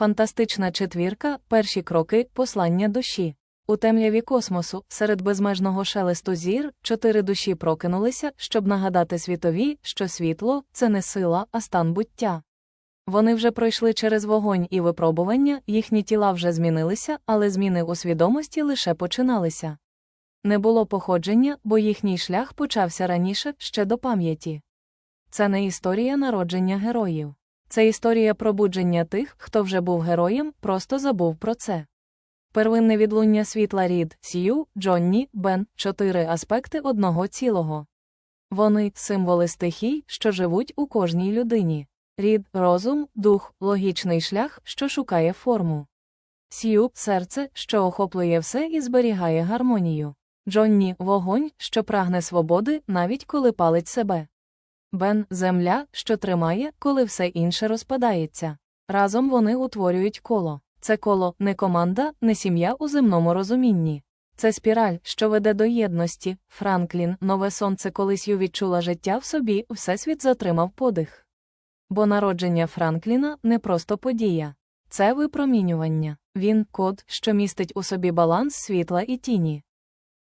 Фантастична четвірка, перші кроки, послання душі. У темряві космосу, серед безмежного шелесту зір, чотири душі прокинулися, щоб нагадати світові, що світло це не сила, а стан буття. Вони вже пройшли через вогонь і випробування, їхні тіла вже змінилися, але зміни у свідомості лише починалися. Не було походження, бо їхній шлях почався раніше, ще до пам'яті. Це не історія народження героїв. Це історія пробудження тих, хто вже був героєм, просто забув про це. Первинне відлуння світла Рід, Сью, Джонні, Бен чотири аспекти одного цілого. Вони символи стихій, що живуть у кожній людині. Рід розум, дух, логічний шлях, що шукає форму. Сью серце, що охоплює все і зберігає гармонію. Джонні вогонь, що прагне свободи, навіть коли палить себе. Бен земля, що тримає, коли все інше розпадається. Разом вони утворюють коло. Це коло не команда, не сім'я у земному розумінні. Це спіраль, що веде до єдності. Франклін, нове сонце колись ю відчула життя в собі, всесвіт затримав подих. Бо народження Франкліна не просто подія. Це випромінювання. Він код, що містить у собі баланс світла і тіні.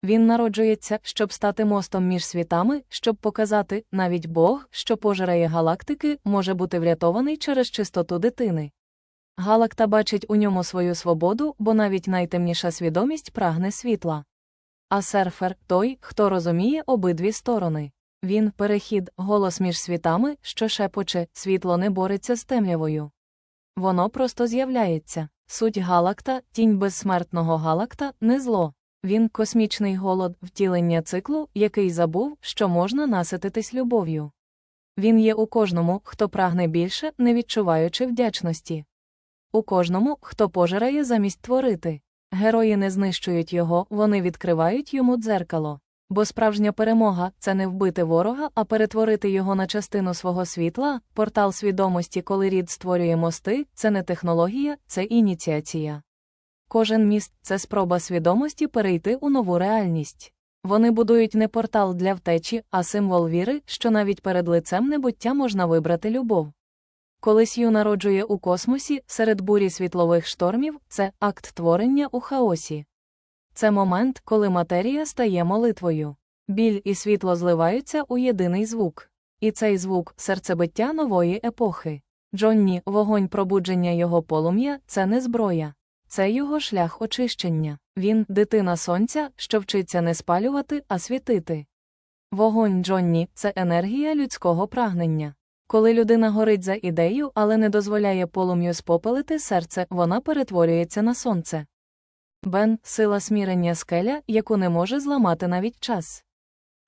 Він народжується, щоб стати мостом між світами, щоб показати, навіть Бог, що пожирає галактики, може бути врятований через чистоту дитини. Галакта бачить у ньому свою свободу, бо навіть найтемніша свідомість прагне світла. А серфер той, хто розуміє обидві сторони. Він перехід, голос між світами, що шепоче, світло не бореться з темрявою. Воно просто з'являється. Суть галакта, тінь безсмертного галакта, не зло. Він космічний голод, втілення циклу, який забув, що можна насититись любов'ю. Він є у кожному, хто прагне більше, не відчуваючи вдячності. У кожному, хто пожирає замість творити. Герої не знищують його, вони відкривають йому дзеркало. Бо справжня перемога це не вбити ворога, а перетворити його на частину свого світла, портал свідомості, коли рід створює мости, це не технологія, це ініціація. Кожен міст це спроба свідомості перейти у нову реальність. Вони будують не портал для втечі, а символ віри, що навіть перед лицем небуття можна вибрати любов. Коли Сью народжує у космосі, серед бурі світлових штормів, це акт творення у хаосі. Це момент, коли матерія стає молитвою. Біль і світло зливаються у єдиний звук. І цей звук серцебиття нової епохи. Джонні, вогонь пробудження його полум'я це не зброя. Це його шлях очищення. Він дитина сонця, що вчиться не спалювати, а світити. Вогонь Джонні це енергія людського прагнення. Коли людина горить за ідею, але не дозволяє полум'ю спопелити серце, вона перетворюється на сонце. Бен сила смірення скеля, яку не може зламати навіть час.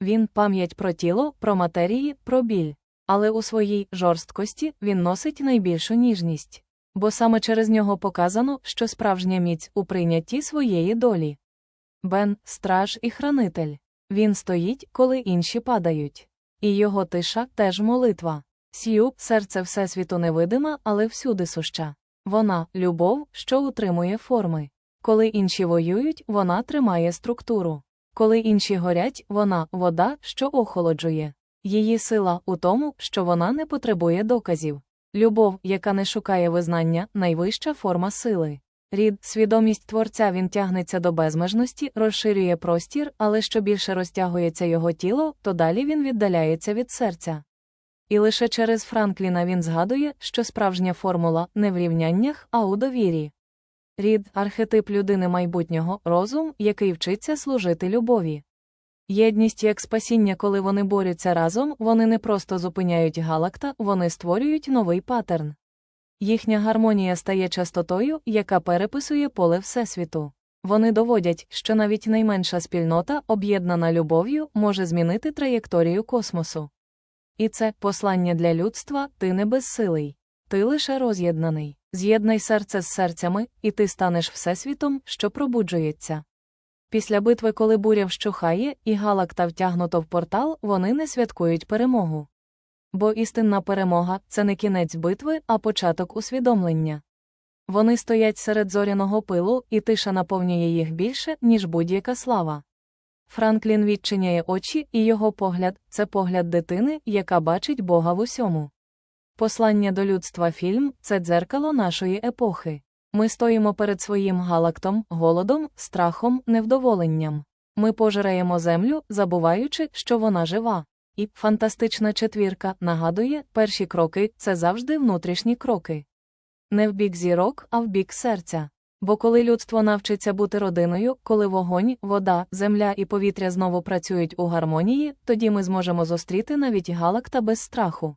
Він пам'ять про тіло, про матерії, про біль. Але у своїй жорсткості він носить найбільшу ніжність. Бо саме через нього показано, що справжня міць у прийнятті своєї долі. Бен страж і хранитель. Він стоїть, коли інші падають. І його тиша теж молитва. Сью, серце Всесвіту невидима, але всюди суща. Вона любов, що утримує форми. Коли інші воюють, вона тримає структуру. Коли інші горять, вона вода, що охолоджує. Її сила у тому, що вона не потребує доказів. Любов, яка не шукає визнання, найвища форма сили. Рід, свідомість творця він тягнеться до безмежності, розширює простір, але що більше розтягується його тіло, то далі він віддаляється від серця. І лише через Франкліна він згадує, що справжня формула не в рівняннях, а у довірі. Рід архетип людини майбутнього, розум, який вчиться служити любові. Єдність як спасіння, коли вони борються разом, вони не просто зупиняють галакта, вони створюють новий паттерн. Їхня гармонія стає частотою, яка переписує поле Всесвіту. Вони доводять, що навіть найменша спільнота, об'єднана любов'ю, може змінити траєкторію космосу. І це послання для людства ти не безсилий. Ти лише роз'єднаний. З'єднай серце з серцями, і ти станеш всесвітом, що пробуджується. Після битви, коли буря вщухає, і галакта втягнуто в портал, вони не святкують перемогу. Бо істинна перемога це не кінець битви, а початок усвідомлення. Вони стоять серед зоряного пилу, і тиша наповнює їх більше, ніж будь-яка слава. Франклін відчиняє очі, і його погляд це погляд дитини, яка бачить Бога в усьому. Послання до людства фільм це дзеркало нашої епохи. Ми стоїмо перед своїм галактом, голодом, страхом, невдоволенням. Ми пожираємо землю, забуваючи, що вона жива. І фантастична четвірка нагадує, перші кроки це завжди внутрішні кроки. Не в бік зірок, а в бік серця. Бо коли людство навчиться бути родиною, коли вогонь, вода, земля і повітря знову працюють у гармонії, тоді ми зможемо зустріти навіть галакта без страху.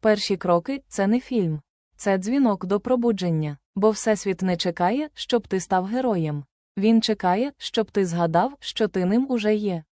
Перші кроки це не фільм, це дзвінок до пробудження, бо Всесвіт не чекає, щоб ти став героєм. Він чекає, щоб ти згадав, що ти ним уже є.